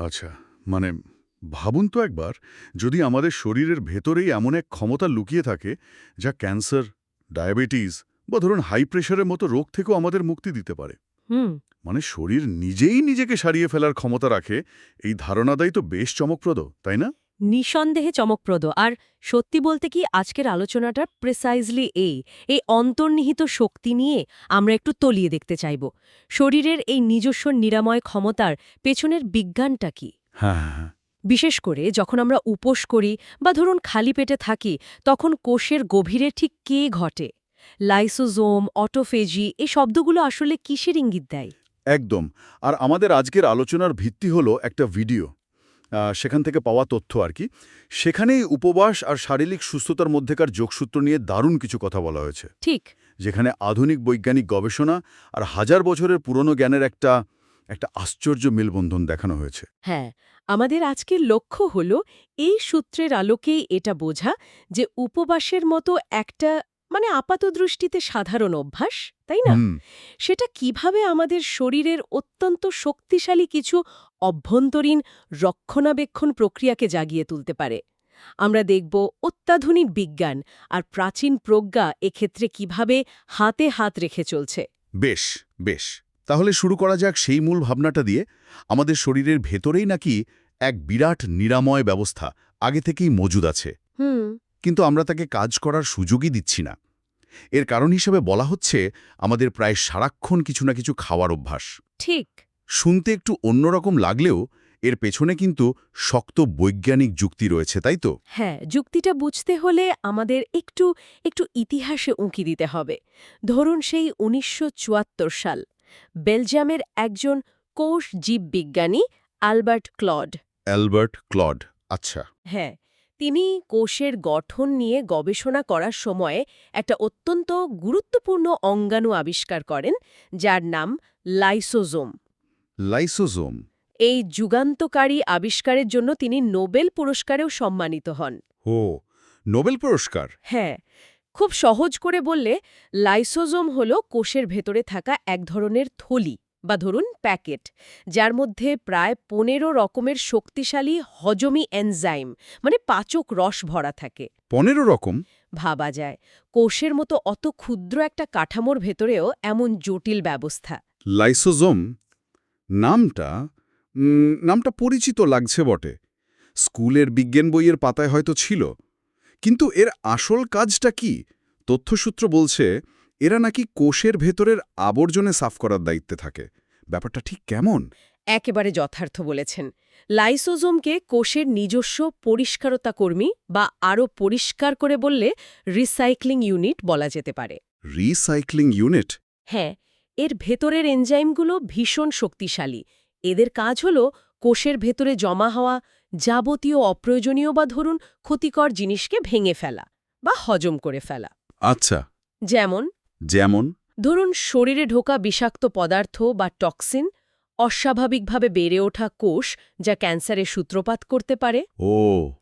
আচ্ছা মানে ভাবুন তো একবার যদি আমাদের শরীরের ভেতরেই এমন এক ক্ষমতা লুকিয়ে থাকে যা ক্যান্সার ডায়াবেটিস বা ধরুন হাই প্রেশারের মতো রোগ থেকেও আমাদের মুক্তি দিতে পারে। মানে শরীর নিজেই নিজেকে সারিয়ে ফেলার ক্ষমতা রাখে এই ধারণাটাই তো বেশ চমকপ্রদ তাই না? নিঃসন্দেহে চমকপ্রদ। আর সত্যি বলতে কি আজকের আলোচনাটা প্রেসাইজলি এই এই অন্তর্নিহিত শক্তি নিয়ে আমরা একটু তলিয়ে দেখতে চাইব। শরীরের এই নিজস্ব নিরাময় ক্ষমতার পেছনের বিজ্ঞানটা কি? হ্যাঁ হ্যাঁ হ্যাঁ। বিশেষ করে যখন আমরা উপোস করি বা ধরুন খালি পেটে থাকি তখন কোষের গভীরে ঠিক কে ঘটে? লাইসোজোম অটোফেজি এই শব্দগুলো আসলে কিসের ইঙ্গিত দেয়? একদম। আর আমাদের আজকের আলোচনার ভিত্তি হলো একটা ভিডিও। সেখান থেকে পাওয়া তথ্য আর কি। সেখানেই উপবাস আর শারীরিক সুস্থতার মধ্যেকার যোগসূত্র নিয়ে দারুণ কিছু কথা বলা হয়েছে। ঠিক। যেখানে আধুনিক বৈজ্ঞানিক গবেষণা আর হাজার বছরের পুরনো জ্ঞানের একটা একটা আশ্চর্য মেলবন্ধন দেখানো হয়েছে। হ্যাঁ আমাদের আজকের লক্ষ্য হল এই সূত্রের আলোকেই এটা বোঝা যে উপবাসের মতো একটা মানে আপাতদৃষ্টিতে সাধারণ অভ্যাস তাই না? সেটা কীভাবে আমাদের শরীরের অত্যন্ত শক্তিশালী কিছু অভ্যন্তরীণ রক্ষণাবেক্ষণ প্রক্রিয়াকে জাগিয়ে তুলতে পারে। আমরা দেখব অত্যাধুনিক বিজ্ঞান আর প্রাচীন প্রজ্ঞা এক্ষেত্রে কীভাবে হাতে হাত রেখে চলছে। বেশ বেশ। তাহলে শুরু করা যাক সেই মূল ভাবনাটা দিয়ে। আমাদের শরীরের ভেতরেই নাকি এক বিরাট নিরাময় ব্যবস্থা আগে থেকেই মজুদ আছে। হুম। কিন্তু আমরা তাকে কাজ করার সুযোগই দিচ্ছি না। এর কারণ হিসেবে বলা হচ্ছে আমাদের প্রায় সারাক্ষণ কিছু না কিছু খাওয়ার অভ্যাস। ঠিক। শুনতে একটু অন্যরকম লাগলেও এর পেছনে কিন্তু শক্ত বৈজ্ঞানিক যুক্তি রয়েছে তাই তো? হ্যাঁ যুক্তিটা বুঝতে হলে আমাদের একটু একটু ইতিহাসে উঁকি দিতে হবে। ধরুন সেই উনিশশো চুয়াত্তর সাল বেলজিয়ামের একজন কোষ জীববিজ্ঞানী আলবার্ট ক্লড। অ্যালবার্ট ক্লড আচ্ছা। হ্যাঁ তিনি কোষের গঠন নিয়ে গবেষণা করার সময়ে একটা অত্যন্ত গুরুত্বপূর্ণ অঙ্গাণু আবিষ্কার করেন যার নাম লাইসোজোম। লাইসোজোম। এই যুগান্তকারী আবিষ্কারের জন্য তিনি নোবেল পুরস্কারেও সম্মানিত হন। ও নোবেল পুরস্কার? হ্যাঁ খুব সহজ করে বললে লাইসোজোম হল কোষের ভেতরে থাকা এক ধরনের থলি বা ধরুন প্যাকেট যার মধ্যে প্রায় পনেরো রকমের শক্তিশালী হজমি এনজাইম মানে পাচক রস ভরা থাকে। পনেরো রকম? ভাবা যায় কোষের মতো অত ক্ষুদ্র একটা কাঠামোর ভেতরেও এমন জটিল ব্যবস্থা। লাইসোজোম নামটা নামটা পরিচিত লাগছে বটে। স্কুলের বিজ্ঞান বইয়ের পাতায় হয়তো ছিল। কিন্তু এর আসল কাজটা কি? তথ্যসূত্র বলছে এরা নাকি কোষের ভেতরের আবর্জনে সাফ করার দায়িত্বে থাকে। ব্যাপারটা ঠিক কেমন? একেবারে যথার্থ বলেছেন। লাইসোজোমকে কোষের নিজস্ব পরিষ্কারতা কর্মী বা আরও পরিষ্কার করে বললে রিসাইক্লিং ইউনিট বলা যেতে পারে। Recycling unit? হ্যাঁ এর ভেতরের এনজাইমগুলো ভীষণ শক্তিশালী। এদের কাজ হল কোষের ভেতরে জমা হওয়া যাবতীয় অপ্রয়োজনীয় বা ধরুন ক্ষতিকর জিনিসকে ভেঙে ফেলা বা হজম করে ফেলা। আচ্ছা। যেমন যেমন? ধরুন শরীরে ঢোকা বিষাক্ত পদার্থ বা টক্সিন অস্বাভাবিকভাবে বেড়ে ওঠা কোষ যা ক্যান্সারের সূত্রপাত করতে পারে। ও।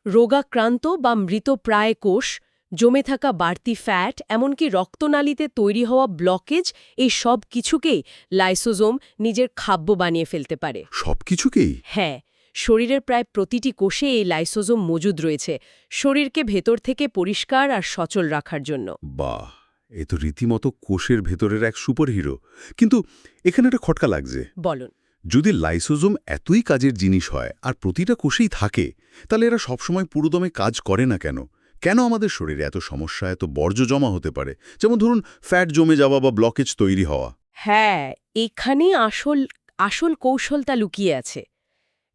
রোগাক্রান্ত বা মৃত প্রায় কোষ জমে থাকা বাড়তি ফ্যাট এমনকি রক্তনালীতে তৈরি হওয়া ব্লকেজ এই সব কিছুকেই লাইসোজোম নিজের খাদ্য বানিয়ে ফেলতে পারে। সবকিছুকেই হ্যাঁ শরীরের প্রায় প্রতিটি কোষে এই লাইসোজোম মজুদ রয়েছে শরীরকে ভেতর থেকে পরিষ্কার আর সচল রাখার জন্য। বাহ এ তো রীতিমতো কোষের ভেতরের এক সুপারহিরো। কিন্তু এখানে একটা খটকা লাগছে। বলুন। যদি লাইসোজোম এতই কাজের জিনিস হয় আর প্রতিটা কোষেই থাকে তাহলে এরা সবসময় পুরোদমে কাজ করে না কেন? কেন আমাদের শরীরে এত সমস্যা এত বর্জ্য জমা হতে পারে? যেমন ধরুন ফ্যাট জমে যাওয়া বা ব্লকেজ তৈরি হওয়া। হ্যাঁ এখানেই আসল আসল কৌশলটা লুকিয়ে আছে।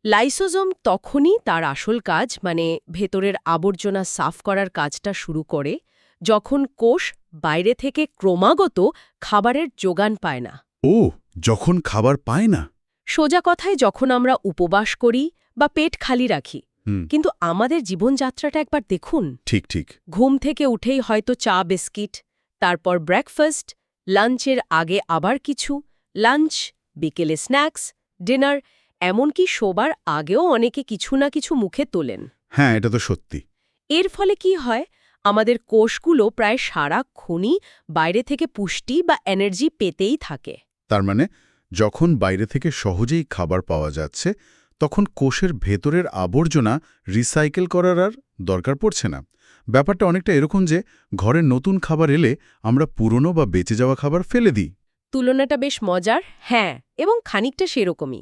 লাইসোজোম তখনই তার আসল কাজ মানে ভেতরের আবর্জনা সাফ করার কাজটা শুরু করে যখন কোষ বাইরে থেকে ক্রমাগত খাবারের যোগান পায় না। ও যখন খাবার পায় না? সোজা কথায় যখন আমরা উপবাস করি বা পেট খালি রাখি কিন্তু আমাদের জীবনযাত্রাটা একবার দেখুন। ঠিক ঠিক। ঘুম থেকে উঠেই হয়তো চা বিস্কিট তারপর ব্রেকফাস্ট লাঞ্চের আগে আবার কিছু লাঞ্চ বিকেলে স্ন্যাক্স ডিনার এমনকি শোবার আগেও অনেকে কিছু না কিছু মুখে তোলেন। হ্যাঁ এটা তো সত্যি। এর ফলে কি হয়? আমাদের কোষগুলো প্রায় সারাক্ষণই বাইরে থেকে পুষ্টি বা এনার্জি পেতেই থাকে। তার মানে যখন বাইরে থেকে সহজেই খাবার পাওয়া যাচ্ছে তখন কোষের ভেতরের আবর্জনা রিসাইকেল করার আর দরকার পড়ছে না। ব্যাপারটা অনেকটা এরকম যে ঘরে নতুন খাবার এলে আমরা পুরনো বা বেঁচে যাওয়া খাবার ফেলে দিই। তুলনাটা বেশ মজার হ্যাঁ এবং খানিকটা সেরকমই।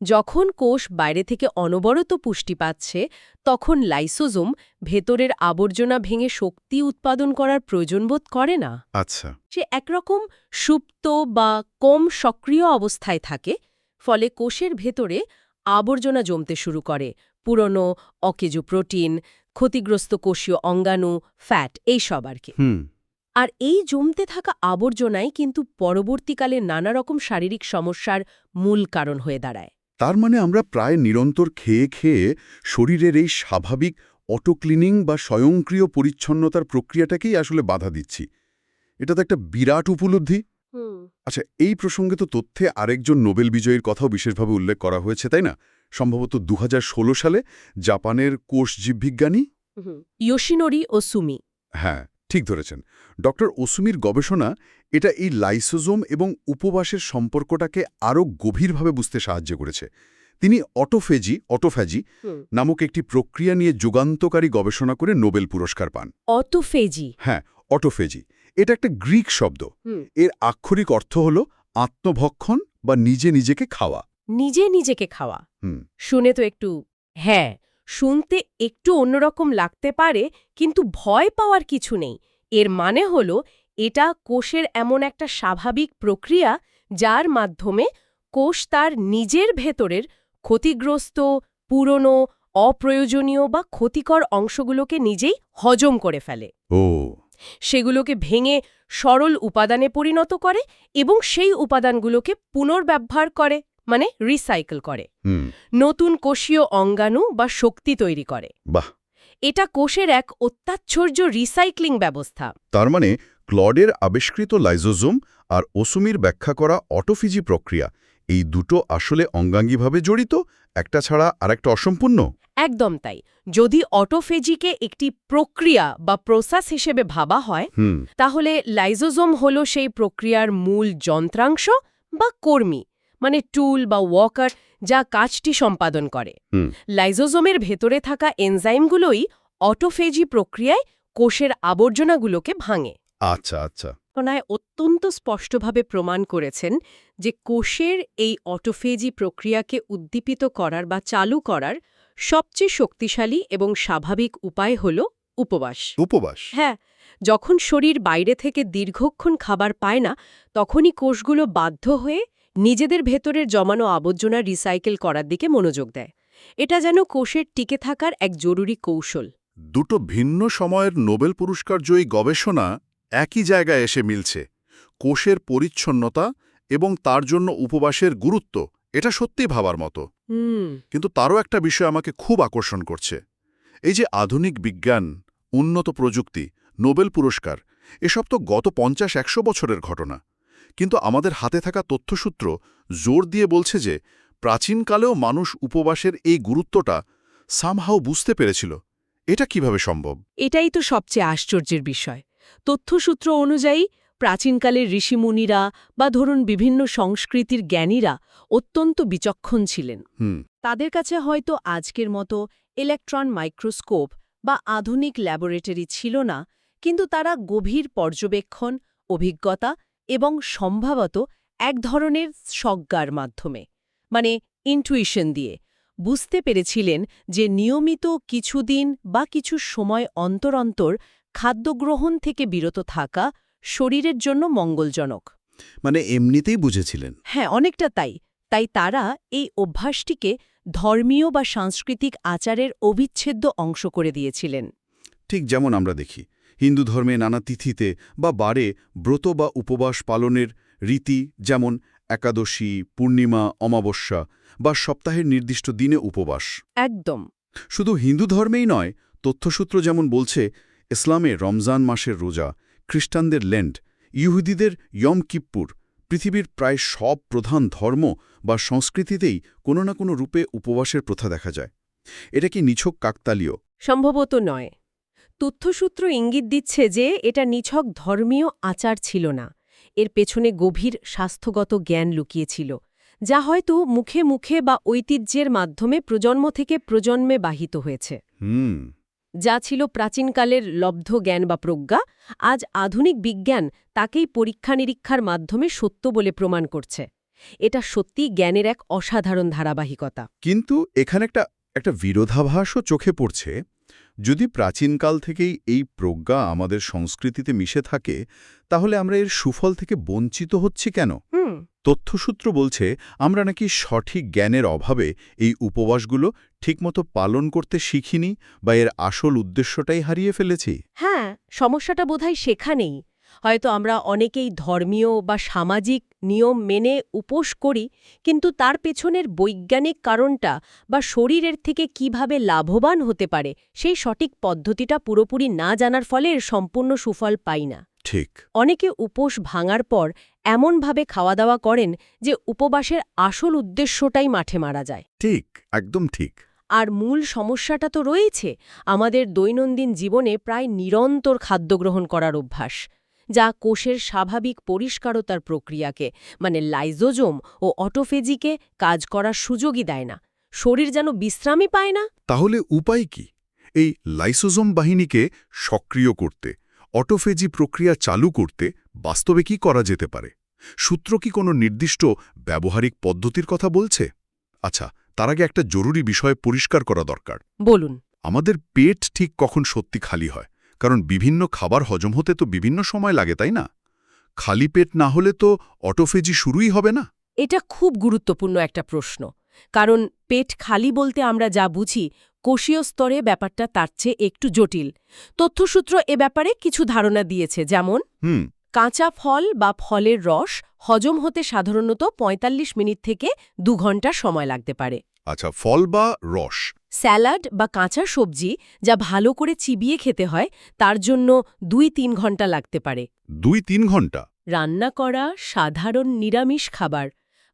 যখন কোষ বাইরে থেকে অনবরত পুষ্টি পাচ্ছে তখন লাইসোজোম ভেতরের আবর্জনা ভেঙে শক্তি উৎপাদন করার প্রয়োজনবোধ করে না। আচ্ছা। সে একরকম সুপ্ত বা কম সক্রিয় অবস্থায় থাকে ফলে কোষের ভেতরে আবর্জনা জমতে শুরু করে পুরনো অকেজো প্রোটিন ক্ষতিগ্রস্ত কোষীয় অঙ্গাণু ফ্যাট এইসব আর কি। আর এই জমতে থাকা আবর্জনাই কিন্তু পরবর্তীকালে নানা রকম শারীরিক সমস্যার মূল কারণ হয়ে দাঁড়ায়। তার মানে আমরা প্রায় নিরন্তর খেয়ে খেয়ে শরীরের এই স্বাভাবিক অটোক্লিনিং বা স্বয়ংক্রিয় পরিচ্ছন্নতার প্রক্রিয়াটাকেই আসলে বাধা দিচ্ছি। এটা তো একটা বিরাট উপলব্ধি। আচ্ছা এই প্রসঙ্গে তো তথ্যে আরেকজন নোবেল বিজয়ীর কথাও বিশেষভাবে উল্লেখ করা হয়েছে তাই না? সম্ভবত দু হাজার ষোলো সালে জাপানের কোষ জীববিজ্ঞানী ইয়োশিনোরি ও সুমি হ্যাঁ ঠিক ধরেছেন। ডক্টর ওসুমির গবেষণা এটা এই লাইসোজোম এবং উপবাসের সম্পর্কটাকে আরও গভীরভাবে বুঝতে সাহায্য করেছে। তিনি অটোফেজি অটোফ্যাজি নামক একটি প্রক্রিয়া নিয়ে যুগান্তকারী গবেষণা করে নোবেল পুরস্কার পান। অটোফেজি। হ্যাঁ অটোফেজি। এটা একটা গ্রিক শব্দ। এর আক্ষরিক অর্থ হল আত্মভক্ষণ বা নিজে নিজেকে খাওয়া। নিজে নিজেকে খাওয়া। শুনে তো একটু হ্যাঁ শুনতে একটু অন্যরকম লাগতে পারে কিন্তু ভয় পাওয়ার কিছু নেই। এর মানে হল এটা কোষের এমন একটা স্বাভাবিক প্রক্রিয়া যার মাধ্যমে কোষ তার নিজের ভেতরের ক্ষতিগ্রস্ত পুরনো অপ্রয়োজনীয় বা ক্ষতিকর অংশগুলোকে নিজেই হজম করে ফেলে। ও। সেগুলোকে ভেঙে সরল উপাদানে পরিণত করে এবং সেই উপাদানগুলোকে পুনর্ব্যবহার করে মানে রিসাইকেল করে। নতুন কোষীয় অঙ্গাণু বা শক্তি তৈরি করে। বাহ! এটা কোষের এক অত্যাশ্চর্য রিসাইক্লিং ব্যবস্থা। তার মানে ক্লডের আবিষ্কৃত লাইজোজোম আর ওসুমির ব্যাখ্যা করা অটোফিজি প্রক্রিয়া এই দুটো আসলে অঙ্গাঙ্গিভাবে জড়িত একটা ছাড়া আরেকটা অসম্পূর্ণ? একদম তাই। যদি অটোফেজিকে একটি প্রক্রিয়া বা প্রসেস হিসেবে ভাবা হয় তাহলে লাইজোজোম হল সেই প্রক্রিয়ার মূল যন্ত্রাংশ বা কর্মী মানে টুল বা ওয়াকার যা কাজটি সম্পাদন করে। লাইজোজোমের ভেতরে থাকা এনজাইমগুলোই অটোফেজি প্রক্রিয়ায় কোষের আবর্জনাগুলোকে ভাঙে। আচ্ছা আচ্ছা। গবেষণায় অত্যন্ত স্পষ্টভাবে প্রমাণ করেছেন যে কোষের এই অটোফেজি প্রক্রিয়াকে উদ্দীপিত করার বা চালু করার সবচেয়ে শক্তিশালী এবং স্বাভাবিক উপায় হল উপবাস। উপবাস? হ্যাঁ যখন শরীর বাইরে থেকে দীর্ঘক্ষণ খাবার পায় না তখনই কোষগুলো বাধ্য হয়ে নিজেদের ভেতরের জমানো আবর্জনা রিসাইকেল করার দিকে মনোযোগ দেয়। এটা যেন কোষের টিকে থাকার এক জরুরি কৌশল। দুটো ভিন্ন সময়ের নোবেল পুরস্কার জয়ী গবেষণা একই জায়গায় এসে মিলছে। কোষের পরিচ্ছন্নতা এবং তার জন্য উপবাসের গুরুত্ব এটা সত্যিই ভাবার মতো। কিন্তু তারও একটা বিষয় আমাকে খুব আকর্ষণ করছে। এই যে আধুনিক বিজ্ঞান উন্নত প্রযুক্তি নোবেল পুরস্কার এসব তো গত পঞ্চাশ একশো বছরের ঘটনা। কিন্তু আমাদের হাতে থাকা তথ্যসূত্র জোর দিয়ে বলছে যে প্রাচীনকালেও মানুষ উপবাসের এই গুরুত্বটা সামহাও বুঝতে পেরেছিল। এটা কীভাবে সম্ভব? এটাই তো সবচেয়ে আশ্চর্যের বিষয়। তথ্যসূত্র অনুযায়ী প্রাচীনকালের ঋষিমুনিরা বা ধরুন বিভিন্ন সংস্কৃতির জ্ঞানীরা অত্যন্ত বিচক্ষণ ছিলেন। তাদের কাছে হয়তো আজকের মতো ইলেকট্রন মাইক্রোস্কোপ বা আধুনিক ল্যাবরেটরি ছিল না কিন্তু তারা গভীর পর্যবেক্ষণ অভিজ্ঞতা এবং সম্ভবত এক ধরনের সজ্ঞার মাধ্যমে মানে ইন্টুইশন দিয়ে বুঝতে পেরেছিলেন যে নিয়মিত কিছুদিন বা কিছু সময় অন্তর অন্তর খাদ্যগ্রহণ থেকে বিরত থাকা শরীরের জন্য মঙ্গলজনক। মানে এমনিতেই বুঝেছিলেন? হ্যাঁ অনেকটা তাই। তাই তারা এই অভ্যাসটিকে ধর্মীয় বা সাংস্কৃতিক আচারের অবিচ্ছেদ্য অংশ করে দিয়েছিলেন। ঠিক যেমন আমরা দেখি হিন্দু ধর্মে নানা তিথিতে বা বারে ব্রত বা উপবাস পালনের রীতি যেমন একাদশী পূর্ণিমা অমাবস্যা বা সপ্তাহের নির্দিষ্ট দিনে উপবাস। একদম। শুধু হিন্দু ধর্মেই নয় তথ্যসূত্র যেমন বলছে ইসলামে রমজান মাসের রোজা খ্রিস্টানদের লেন্ট ইহুদিদের ইয়ম কিপ্পুর পৃথিবীর প্রায় সব প্রধান ধর্ম বা সংস্কৃতিতেই কোনো না কোনো রূপে উপবাসের প্রথা দেখা যায়। এটা কি নিছক কাকতালীয়? সম্ভবত নয়। তথ্যসূত্র ইঙ্গিত দিচ্ছে যে এটা নিছক ধর্মীয় আচার ছিল না। এর পেছনে গভীর স্বাস্থ্যগত জ্ঞান লুকিয়েছিল যা হয়তো মুখে মুখে বা ঐতিহ্যের মাধ্যমে প্রজন্ম থেকে প্রজন্মে বাহিত হয়েছে। হুম। যা ছিল প্রাচীনকালের লব্ধ জ্ঞান বা প্রজ্ঞা, আজ আধুনিক বিজ্ঞান তাকেই পরীক্ষা নিরীক্ষার মাধ্যমে সত্য বলে প্রমাণ করছে। এটা সত্যি জ্ঞানের এক অসাধারণ ধারাবাহিকতা। কিন্তু এখানে একটা একটা বিরোধাভাসও চোখে পড়ছে। যদি প্রাচীনকাল থেকেই এই প্রজ্ঞা আমাদের সংস্কৃতিতে মিশে থাকে তাহলে আমরা এর সুফল থেকে বঞ্চিত হচ্ছি কেন? তথ্যসূত্র বলছে আমরা নাকি সঠিক জ্ঞানের অভাবে এই উপবাসগুলো ঠিকমতো পালন করতে শিখিনি বা এর আসল উদ্দেশ্যটাই হারিয়ে ফেলেছি। হ্যাঁ সমস্যাটা বোধহয় সেখানেই। হয়তো আমরা অনেকেই ধর্মীয় বা সামাজিক নিয়ম মেনে উপোস করি কিন্তু তার পেছনের বৈজ্ঞানিক কারণটা বা শরীরের থেকে কীভাবে লাভবান হতে পারে সেই সঠিক পদ্ধতিটা পুরোপুরি না জানার ফলে এর সম্পূর্ণ সুফল পাই না। ঠিক। অনেকে উপোস ভাঙার পর এমনভাবে খাওয়া দাওয়া করেন যে উপবাসের আসল উদ্দেশ্যটাই মাঠে মারা যায়। ঠিক একদম ঠিক। আর মূল সমস্যাটা তো রয়েছে আমাদের দৈনন্দিন জীবনে প্রায় নিরন্তর খাদ্য গ্রহণ করার অভ্যাস। যা কোষের স্বাভাবিক পরিষ্কারতার প্রক্রিয়াকে মানে লাইজোজোম ও অটোফেজিকে কাজ করার সুযোগই দেয় না। শরীর যেন বিশ্রামই পায় না। তাহলে উপায় কি? এই লাইসোজোম বাহিনীকে সক্রিয় করতে অটোফেজি প্রক্রিয়া চালু করতে বাস্তবে কি করা যেতে পারে? সূত্র কি কোনো নির্দিষ্ট ব্যবহারিক পদ্ধতির কথা বলছে? আচ্ছা তার আগে একটা জরুরি বিষয় পরিষ্কার করা দরকার। বলুন। আমাদের পেট ঠিক কখন সত্যি খালি হয়? কারণ বিভিন্ন খাবার হজম হতে তো বিভিন্ন সময় লাগে তাই না? খালি পেট না হলে তো অটোফেজি শুরুই হবে না। এটা খুব গুরুত্বপূর্ণ একটা প্রশ্ন। কারণ পেট খালি বলতে আমরা যা বুঝি কোষীয় স্তরে ব্যাপারটা তার চেয়ে একটু জটিল। তথ্যসূত্র এ ব্যাপারে কিছু ধারণা দিয়েছে যেমন হুম। কাঁচা ফল বা ফলের রস হজম হতে সাধারণত ৪৫ মিনিট থেকে দু ঘণ্টা সময় লাগতে পারে। আচ্ছা ফল বা রস স্যালাড বা কাঁচা সবজি যা ভালো করে চিবিয়ে খেতে হয় তার জন্য দুই তিন ঘণ্টা লাগতে পারে। দুই তিন ঘণ্টা? রান্না করা সাধারণ নিরামিষ খাবার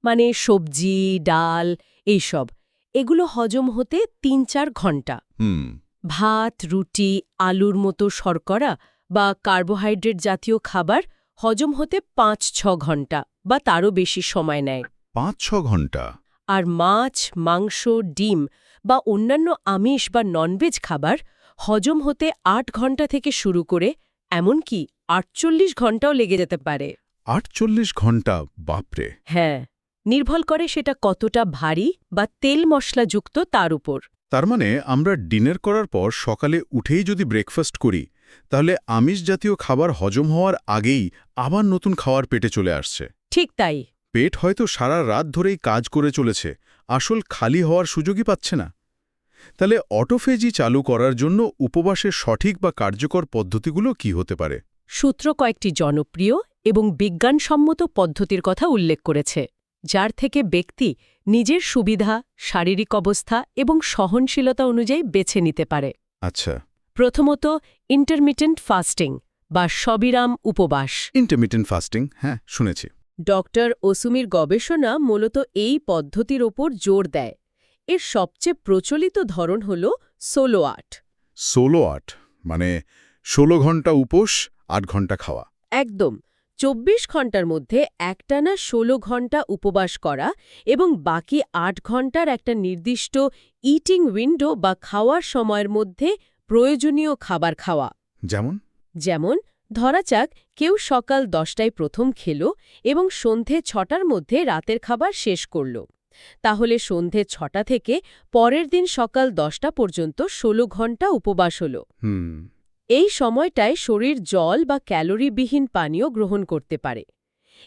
মানে সবজি ডাল এইসব। এগুলো হজম হতে তিন চার ঘণ্টা। হুম। ভাত রুটি আলুর মতো শর্করা বা কার্বোহাইড্রেট জাতীয় খাবার হজম হতে পাঁচ ছ ঘণ্টা বা তারও বেশি সময় নেয়। পাঁচ ছ ঘণ্টা? আর মাছ মাংস ডিম বা অন্যান্য আমিষ বা ননভেজ খাবার হজম হতে আট ঘণ্টা থেকে শুরু করে এমনকি আটচল্লিশ ঘন্টাও লেগে যেতে পারে। আটচল্লিশ ঘণ্টা? বাপরে! হ্যাঁ নির্ভর করে সেটা কতটা ভারী বা তেল মশলাযুক্ত তার উপর। তার মানে আমরা ডিনার করার পর সকালে উঠেই যদি ব্রেকফাস্ট করি তাহলে আমিষ জাতীয় খাবার হজম হওয়ার আগেই আবার নতুন খাওয়ার পেটে চলে আসছে। ঠিক তাই। পেট হয়তো সারা রাত ধরেই কাজ করে চলেছে আসল খালি হওয়ার সুযোগই পাচ্ছে না। তাহলে অটোফেজি চালু করার জন্য উপবাসের সঠিক বা কার্যকর পদ্ধতিগুলো কি হতে পারে? সূত্র কয়েকটি জনপ্রিয় এবং বিজ্ঞানসম্মত পদ্ধতির কথা উল্লেখ করেছে যার থেকে ব্যক্তি নিজের সুবিধা শারীরিক অবস্থা এবং সহনশীলতা অনুযায়ী বেছে নিতে পারে। আচ্ছা। প্রথমত ইন্টারমিটেন্ট ফাস্টিং বা সবিরাম উপবাস। ইন্টারমিটেন্ট ফাস্টিং হ্যাঁ শুনেছি। ডক্টর ওসুমির গবেষণা মূলত এই পদ্ধতির ওপর জোর দেয়। এর সবচেয়ে প্রচলিত ধরন হল সোলো আট। ষোলো আট মানে ষোলো ঘণ্টা উপোস আট ঘণ্টা খাওয়া। একদম। চব্বিশ ঘণ্টার মধ্যে একটানা ১৬ ঘণ্টা উপবাস করা এবং বাকি আট ঘণ্টার একটা নির্দিষ্ট ইটিং উইন্ডো বা খাওয়ার সময়ের মধ্যে প্রয়োজনীয় খাবার খাওয়া। যেমন? যেমন ধরা যাক কেউ সকাল দশটায় প্রথম খেল এবং সন্ধে ছটার মধ্যে রাতের খাবার শেষ করল। তাহলে সন্ধে ছটা থেকে পরের দিন সকাল দশটা পর্যন্ত ১৬ ঘণ্টা উপবাস হল। এই সময়টায় শরীর জল বা ক্যালোরিবিহীন পানীয় গ্রহণ করতে পারে।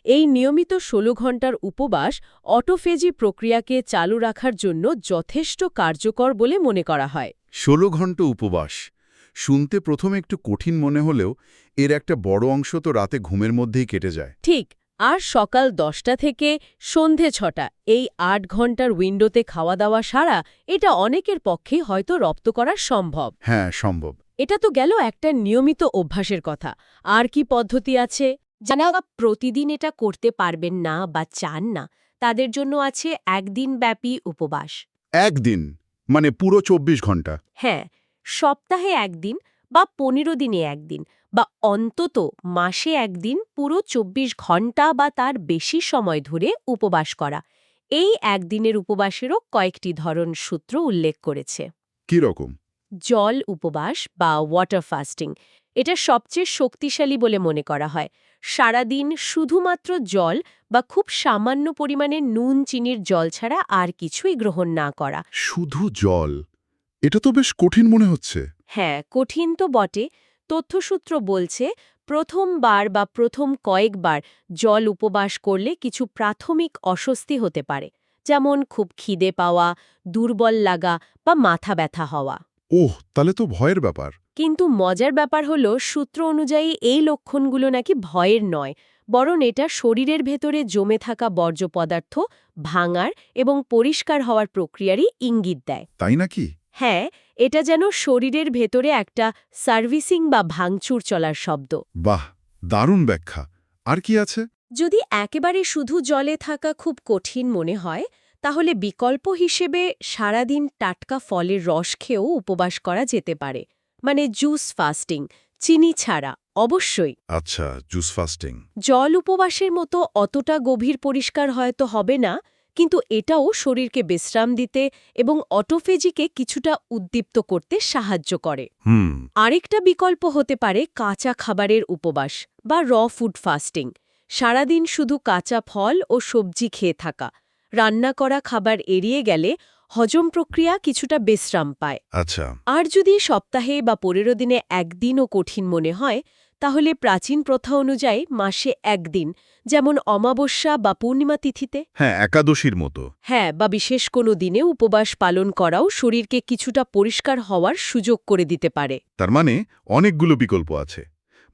এই নিয়মিত ১৬ ঘণ্টার উপবাস অটোফেজি প্রক্রিয়াকে চালু রাখার জন্য যথেষ্ট কার্যকর বলে মনে করা হয়। ষোলো ঘণ্টা উপবাস। শুনতে প্রথমে একটু কঠিন মনে হলেও এর একটা বড় অংশ তো রাতে ঘুমের মধ্যেই কেটে যায়। ঠিক আর সকাল দশটা থেকে সন্ধে ছটা এই আট ঘণ্টার উইন্ডোতে খাওয়া দাওয়া সারা এটা অনেকের পক্ষে হয়তো রপ্ত করা সম্ভব। হ্যাঁ সম্ভব। এটা তো গেল একটা নিয়মিত অভ্যাসের কথা। আর কি পদ্ধতি আছে? যারা প্রতিদিন এটা করতে পারবেন না বা চান না তাদের জন্য আছে একদিন ব্যাপী উপবাস। একদিন? মানে পুরো চব্বিশ ঘণ্টা? হ্যাঁ সপ্তাহে একদিন বা পনেরো দিনে একদিন বা অন্তত মাসে একদিন পুরো চব্বিশ ঘণ্টা বা তার বেশি সময় ধরে উপবাস করা। এই একদিনের উপবাসেরও কয়েকটি ধরন সূত্র উল্লেখ করেছে। কি রকম? জল উপবাস বা ওয়াটার ফাস্টিং এটা সবচেয়ে শক্তিশালী বলে মনে করা হয়। সারাদিন শুধুমাত্র জল বা খুব সামান্য পরিমাণে নুন চিনির জল ছাড়া আর কিছুই গ্রহণ না করা। শুধু জল? এটা তো বেশ কঠিন মনে হচ্ছে। হ্যাঁ কঠিন তো বটে। তথ্যসূত্র বলছে প্রথমবার বা প্রথম কয়েকবার জল উপবাস করলে কিছু প্রাথমিক অস্বস্তি হতে পারে যেমন খুব খিদে পাওয়া দুর্বল লাগা বা মাথা ব্যথা হওয়া। ওহ তাহলে তো ভয়ের ব্যাপার। কিন্তু মজার ব্যাপার হল সূত্র অনুযায়ী এই লক্ষণগুলো নাকি ভয়ের নয় বরং এটা শরীরের ভেতরে জমে থাকা বর্জ্য পদার্থ ভাঙার এবং পরিষ্কার হওয়ার প্রক্রিয়ারই ইঙ্গিত দেয়। তাই নাকি? হ্যাঁ এটা যেন শরীরের ভেতরে একটা সার্ভিসিং বা ভাঙচুর চলার শব্দ। বাহ দারুণ ব্যাখ্যা। আর কি আছে? যদি একেবারে শুধু জলে থাকা খুব কঠিন মনে হয় তাহলে বিকল্প হিসেবে সারাদিন টাটকা ফলের রস খেয়েও উপবাস করা যেতে পারে। মানে জুস ফাস্টিং চিনি ছাড়া অবশ্যই। আচ্ছা জুস ফাস্টিং। জল উপবাসের মতো অতটা গভীর পরিষ্কার হয়তো হবে না কিন্তু এটাও শরীরকে বিশ্রাম দিতে এবং অটোফেজিকে কিছুটা উদ্দীপ্ত করতে সাহায্য করে। আরেকটা বিকল্প হতে পারে কাঁচা খাবারের উপবাস বা র ফুড ফাস্টিং। সারাদিন শুধু কাঁচা ফল ও সবজি খেয়ে থাকা। রান্না করা খাবার এড়িয়ে গেলে হজম প্রক্রিয়া কিছুটা বিশ্রাম পায়। আচ্ছা। আর যদি সপ্তাহে বা পনেরো দিনে একদিনও কঠিন মনে হয় তাহলে প্রাচীন প্রথা অনুযায়ী মাসে একদিন যেমন অমাবস্যা বা পূর্ণিমা তিথিতে? হ্যাঁ একাদশীর মতো। হ্যাঁ বা বিশেষ কোনো দিনে উপবাস পালন করাও শরীরকে কিছুটা পরিষ্কার হওয়ার সুযোগ করে দিতে পারে। তার মানে অনেকগুলো বিকল্প আছে।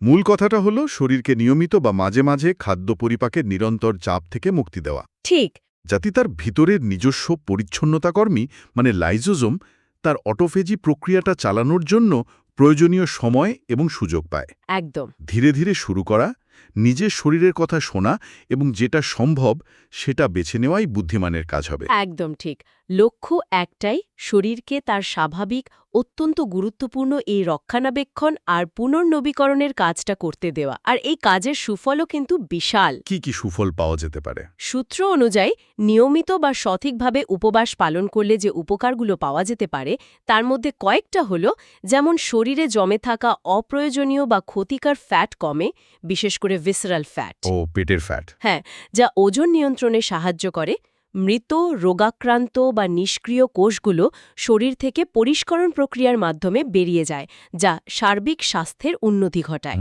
মূল কথাটা হলো শরীরকে নিয়মিত বা মাঝে মাঝে খাদ্য পরিপাকের নিরন্তর চাপ থেকে মুক্তি দেওয়া। ঠিক। যাতে তার ভিতরের নিজস্ব পরিচ্ছন্নতাকর্মী মানে লাইজোজোম তার অটোফেজি প্রক্রিয়াটা চালানোর জন্য প্রয়োজনীয় সময় এবং সুযোগ পায়। একদম। ধীরে ধীরে শুরু করা নিজের শরীরের কথা শোনা এবং যেটা সম্ভব সেটা বেছে নেওয়াই বুদ্ধিমানের কাজ হবে। একদম ঠিক। লক্ষ্য একটাই শরীরকে তার স্বাভাবিক অত্যন্ত গুরুত্বপূর্ণ এই রক্ষণাবেক্ষণ আর পুনর্নবীকরণের কাজটা করতে দেওয়া। আর এই কাজের সুফলও কিন্তু বিশাল। কি কি সুফল পাওয়া যেতে পারে? সূত্র অনুযায়ী নিয়মিত বা সঠিকভাবে উপবাস পালন করলে যে উপকারগুলো পাওয়া যেতে পারে তার মধ্যে কয়েকটা হল যেমন শরীরে জমে থাকা অপ্রয়োজনীয় বা ক্ষতিকর ফ্যাট কমে বিশেষ করে ভিসরাল ফ্যাট ও পেটের ফ্যাট হ্যাঁ যা ওজন নিয়ন্ত্রণে সাহায্য করে মৃত রোগাক্রান্ত বা নিষ্ক্রিয় কোষগুলো শরীর থেকে পরিষ্করণ প্রক্রিয়ার মাধ্যমে বেরিয়ে যায় যা সার্বিক স্বাস্থ্যের উন্নতি ঘটায়।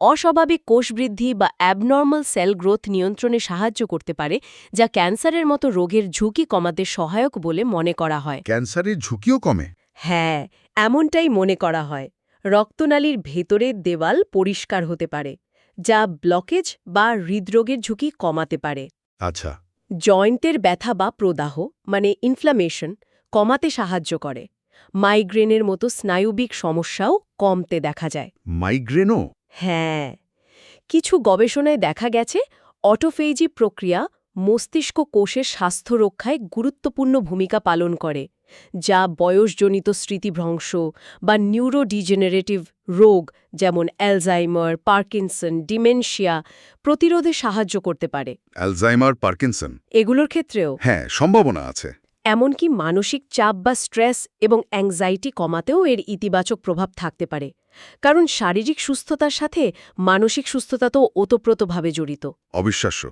অস্বাভাবিক কোষ বৃদ্ধি বা অ্যাবনর্মাল সেল গ্রোথ নিয়ন্ত্রণে সাহায্য করতে পারে যা ক্যান্সারের মতো রোগের ঝুঁকি কমাতে সহায়ক বলে মনে করা হয়। ক্যান্সারের ঝুঁকিও কমে? হ্যাঁ এমনটাই মনে করা হয়। রক্তনালীর ভেতরের দেওয়াল পরিষ্কার হতে পারে যা ব্লকেজ বা হৃদরোগের ঝুঁকি কমাতে পারে। আচ্ছা। জয়েন্টের ব্যথা বা প্রদাহ মানে ইনফ্লামেশন কমাতে সাহায্য করে। মাইগ্রেনের মতো স্নায়ুবিক সমস্যাও কমতে দেখা যায়। মাইগ্রেনও? হ্যাঁ। কিছু গবেষণায় দেখা গেছে অটোফেইজি প্রক্রিয়া মস্তিষ্ক কোষের স্বাস্থ্য রক্ষায় গুরুত্বপূর্ণ ভূমিকা পালন করে যা বয়সজনিত স্মৃতিভ্রংশ বা নিউরোডিজেনারেটিভ রোগ যেমন অ্যালজাইমার পার্কিনসন ডিমেনশিয়া প্রতিরোধে সাহায্য করতে পারে। অ্যালজাইমার পার্কিনসন এগুলোর ক্ষেত্রেও? হ্যাঁ সম্ভাবনা আছে। এমনকি মানসিক চাপ বা স্ট্রেস এবং অ্যাংজাইটি কমাতেও এর ইতিবাচক প্রভাব থাকতে পারে কারণ শারীরিক সুস্থতার সাথে মানসিক সুস্থতা তো ওতপ্রোতভাবে জড়িত। অবিশ্বাস্য।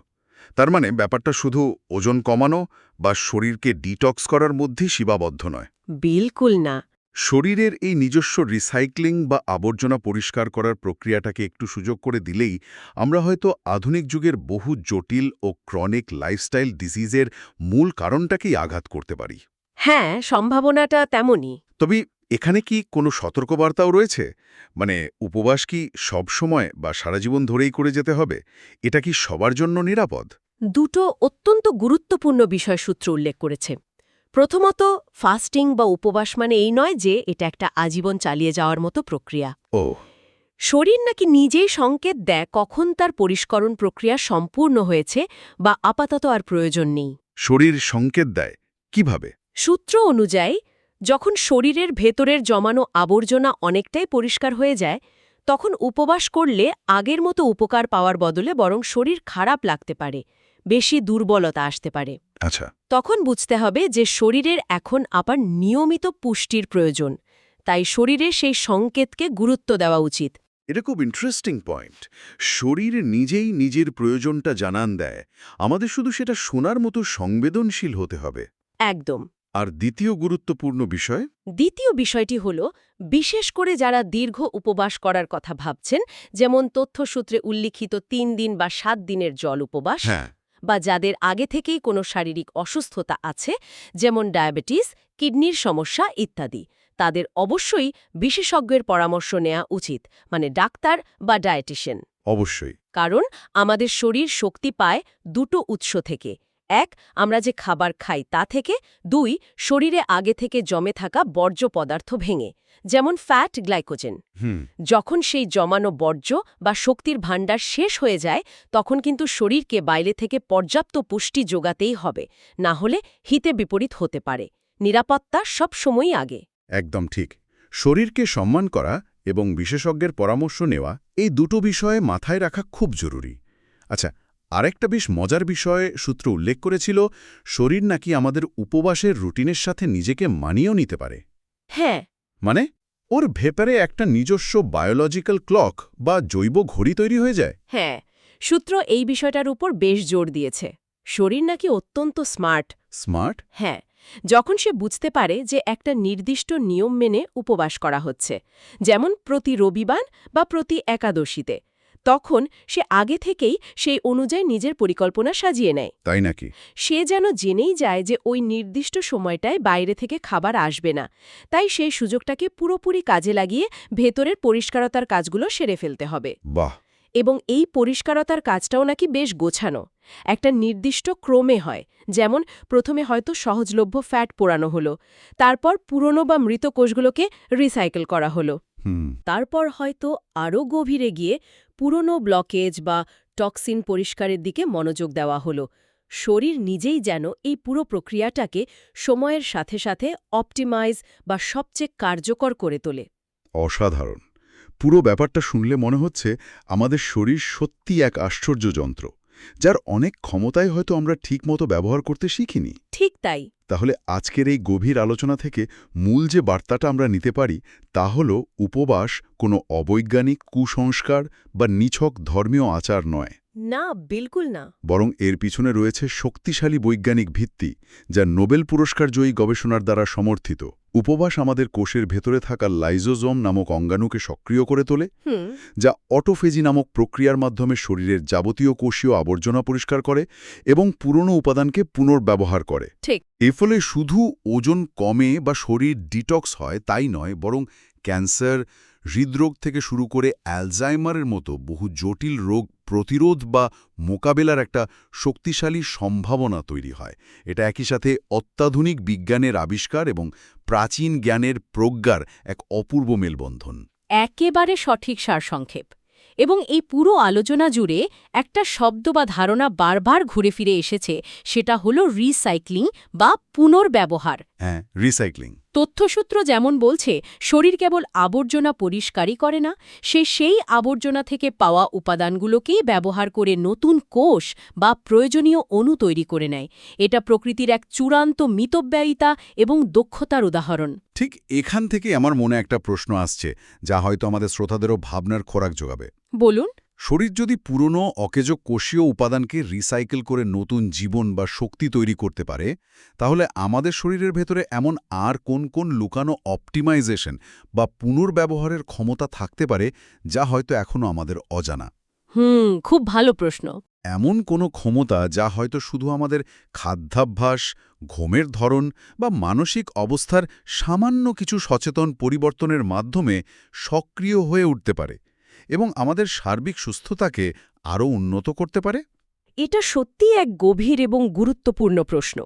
তার মানে ব্যাপারটা শুধু ওজন কমানো বা শরীরকে ডিটক্স করার মধ্যেই সীমাবদ্ধ নয়। বিলকুল না। শরীরের এই নিজস্ব রিসাইক্লিং বা আবর্জনা পরিষ্কার করার প্রক্রিয়াটাকে একটু সুযোগ করে দিলেই আমরা হয়তো আধুনিক যুগের বহু জটিল ও ক্রনিক লাইফস্টাইল ডিজিজের মূল কারণটাকেই আঘাত করতে পারি। হ্যাঁ সম্ভাবনাটা তেমনই। তবে এখানে কি কোনো সতর্কবার্তাও রয়েছে? মানে উপবাস কি সব সময় বা সারা জীবন ধরেই করে যেতে হবে? এটা কি সবার জন্য নিরাপদ? দুটো অত্যন্ত গুরুত্বপূর্ণ বিষয় সূত্র উল্লেখ করেছে। প্রথমত ফাস্টিং বা উপবাস মানে এই নয় যে এটা একটা আজীবন চালিয়ে যাওয়ার মতো প্রক্রিয়া। ও। শরীর নাকি নিজেই সংকেত দেয় কখন তার পরিষ্করণ প্রক্রিয়া সম্পূর্ণ হয়েছে বা আপাতত আর প্রয়োজন নেই। শরীর সংকেত দেয়। কীভাবে? সূত্র অনুযায়ী যখন শরীরের ভেতরের জমানো আবর্জনা অনেকটাই পরিষ্কার হয়ে যায় তখন উপবাস করলে আগের মতো উপকার পাওয়ার বদলে বরং শরীর খারাপ লাগতে পারে বেশি দুর্বলতা আসতে পারে। আচ্ছা। তখন বুঝতে হবে যে শরীরের এখন আবার নিয়মিত পুষ্টির প্রয়োজন তাই শরীরে সেই সংকেতকে গুরুত্ব দেওয়া উচিত। এটা খুব ইন্টারেস্টিং পয়েন্ট শরীর নিজেই নিজের প্রয়োজনটা জানান দেয়। আমাদের শুধু সেটা শোনার মতো সংবেদনশীল হতে হবে। একদম। আর দ্বিতীয় গুরুত্বপূর্ণ বিষয়? দ্বিতীয় বিষয়টি হল বিশেষ করে যারা দীর্ঘ উপবাস করার কথা ভাবছেন যেমন তথ্যসূত্রে উল্লিখিত তিন দিন বা সাত দিনের জল উপবাস হ্যাঁ। বা যাদের আগে থেকেই কোনো শারীরিক অসুস্থতা আছে যেমন ডায়াবেটিস কিডনির সমস্যা ইত্যাদি। তাদের অবশ্যই বিশেষজ্ঞের পরামর্শ নেওয়া উচিত মানে ডাক্তার বা ডায়েটিশিয়ান। অবশ্যই। কারণ আমাদের শরীর শক্তি পায় দুটো উৎস থেকে এক আমরা যে খাবার খাই তা থেকে দুই শরীরে আগে থেকে জমে থাকা বর্জ্য পদার্থ ভেঙে যেমন ফ্যাট গ্লাইকোজেন যখন সেই জমানো বর্জ্য বা শক্তির ভাণ্ডার শেষ হয়ে যায় তখন কিন্তু শরীরকে বাইরে থেকে পর্যাপ্ত পুষ্টি যোগাতেই হবে না হলে হিতে বিপরীত হতে পারে। নিরাপত্তা সব সময়ই আগে। একদম ঠিক। শরীরকে সম্মান করা এবং বিশেষজ্ঞের পরামর্শ নেওয়া এই দুটো বিষয়ে মাথায় রাখা খুব জরুরি। আচ্ছা আরেকটা বেশ মজার বিষয়ে সূত্র উল্লেখ করেছিল শরীর নাকি আমাদের উপবাসের রুটিনের সাথে নিজেকে মানিয়েও নিতে পারে। হ্যাঁ। মানে? ওর ভেতরে একটা নিজস্ব বায়োলজিক্যাল ক্লক বা জৈব ঘড়ি তৈরি হয়ে যায়। হ্যাঁ সূত্র এই বিষয়টার উপর বেশ জোর দিয়েছে। শরীর নাকি অত্যন্ত স্মার্ট। স্মার্ট? হ্যাঁ যখন সে বুঝতে পারে যে একটা নির্দিষ্ট নিয়ম মেনে উপবাস করা হচ্ছে যেমন প্রতি রবিবার বা প্রতি একাদশীতে তখন সে আগে থেকেই সেই অনুযায়ী নিজের পরিকল্পনা সাজিয়ে নেয়। তাই নাকি? সে যেন জেনেই যায় যে ওই নির্দিষ্ট সময়টায় বাইরে থেকে খাবার আসবে না। তাই সেই সুযোগটাকে পুরোপুরি কাজে লাগিয়ে ভেতরের পরিষ্কারতার কাজগুলো সেরে ফেলতে হবে। বাহ! এবং এই পরিষ্কারতার কাজটাও নাকি বেশ গোছানো। একটা নির্দিষ্ট ক্রমে হয় যেমন প্রথমে হয়তো সহজলভ্য ফ্যাট পোড়ানো হলো তারপর পুরনো বা মৃত কোষগুলোকে রিসাইকেল করা হলো। তারপর হয়তো আরও গভীরে গিয়ে পুরনো ব্লকেজ বা টক্সিন পরিষ্কারের দিকে মনোযোগ দেওয়া হল। শরীর নিজেই যেন এই পুরো প্রক্রিয়াটাকে সময়ের সাথে সাথে অপটিমাইজ বা সবচেয়ে কার্যকর করে তোলে। অসাধারণ। পুরো ব্যাপারটা শুনলে মনে হচ্ছে আমাদের শরীর সত্যি এক আশ্চর্য যন্ত্র। যার অনেক ক্ষমতায় হয়তো আমরা ঠিকমতো ব্যবহার করতে শিখিনি। ঠিক তাই। তাহলে আজকের এই গভীর আলোচনা থেকে মূল যে বার্তাটা আমরা নিতে পারি তা হল উপবাস কোনো অবৈজ্ঞানিক কুসংস্কার বা নিছক ধর্মীয় আচার নয়। না বিলকুল না। বরং এর পিছনে রয়েছে শক্তিশালী বৈজ্ঞানিক ভিত্তি যা নোবেল পুরস্কার জয়ী গবেষণার দ্বারা সমর্থিত। উপবাস আমাদের কোষের ভেতরে থাকা লাইজোজম নামক অঙ্গাণুকে সক্রিয় করে তোলে যা অটোফেজি নামক প্রক্রিয়ার মাধ্যমে শরীরের যাবতীয় কোষীয় আবর্জনা পরিষ্কার করে এবং পুরনো উপাদানকে পুনর্ব্যবহার করে। ঠিক। এর ফলে শুধু ওজন কমে বা শরীর ডিটক্স হয় তাই নয় বরং ক্যান্সার হৃদরোগ থেকে শুরু করে অ্যালজাইমারের মতো বহু জটিল রোগ প্রতিরোধ বা মোকাবেলার একটা শক্তিশালী সম্ভাবনা তৈরি হয়। এটা একই সাথে অত্যাধুনিক বিজ্ঞানের আবিষ্কার এবং প্রাচীন জ্ঞানের প্রজ্ঞার এক অপূর্ব মেলবন্ধন। একেবারে সঠিক সারসংক্ষেপ এবং এই পুরো আলোচনা জুড়ে একটা শব্দ বা ধারণা বারবার ঘুরে ফিরে এসেছে সেটা হলো রিসাইক্লিং বা পুনর্ব্যবহার। হ্যাঁ রিসাইক্লিং তথ্যসূত্র যেমন বলছে শরীর কেবল আবর্জনা পরিষ্কারই করে না সে সেই আবর্জনা থেকে পাওয়া উপাদানগুলোকেই ব্যবহার করে নতুন কোষ বা প্রয়োজনীয় অণু তৈরি করে নেয়। এটা প্রকৃতির এক চূড়ান্ত মিতব্যয়িতা এবং দক্ষতার উদাহরণ। ঠিক এখান থেকে আমার মনে একটা প্রশ্ন আসছে যা হয়তো আমাদের শ্রোতাদেরও ভাবনার খোরাক যোগাবে। বলুন। শরীর যদি পুরনো অকেজ কোষীয় উপাদানকে রিসাইকেল করে নতুন জীবন বা শক্তি তৈরি করতে পারে তাহলে আমাদের শরীরের ভেতরে এমন আর কোন কোন লুকানো অপটিমাইজেশন বা পুনর্ব্যবহারের ক্ষমতা থাকতে পারে যা হয়তো এখনও আমাদের অজানা? হুম খুব ভালো প্রশ্ন। এমন কোনো ক্ষমতা যা হয়তো শুধু আমাদের খাদ্যাভ্যাস ঘুমের ধরন বা মানসিক অবস্থার সামান্য কিছু সচেতন পরিবর্তনের মাধ্যমে সক্রিয় হয়ে উঠতে পারে। এবং আমাদের সার্বিক সুস্থতাকে আরও উন্নত করতে পারে? এটা সত্যিই এক গভীর এবং গুরুত্বপূর্ণ প্রশ্ন।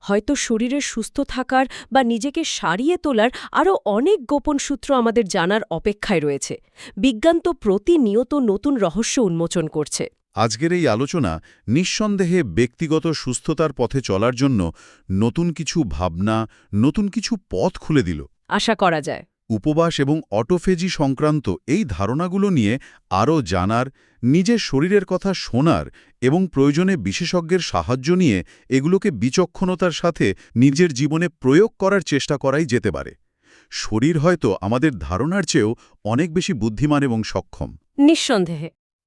হয়তো শরীরের সুস্থ থাকার বা নিজেকে সারিয়ে তোলার আরও অনেক গোপন সূত্র আমাদের জানার অপেক্ষায় রয়েছে। বিজ্ঞান তো প্রতিনিয়ত নতুন রহস্য উন্মোচন করছে। আজকের এই আলোচনা নিঃসন্দেহে ব্যক্তিগত সুস্থতার পথে চলার জন্য নতুন কিছু ভাবনা নতুন কিছু পথ খুলে দিল। আশা করা যায়। উপবাস এবং অটোফেজি সংক্রান্ত এই ধারণাগুলো নিয়ে আরও জানার, নিজের শরীরের কথা শোনার এবং প্রয়োজনে বিশেষজ্ঞের সাহায্য নিয়ে এগুলোকে বিচক্ষণতার সাথে নিজের জীবনে প্রয়োগ করার চেষ্টা করাই যেতে পারে। শরীর হয়তো আমাদের ধারণার চেয়েও অনেক বেশি বুদ্ধিমান এবং সক্ষম। নিঃসন্দেহে।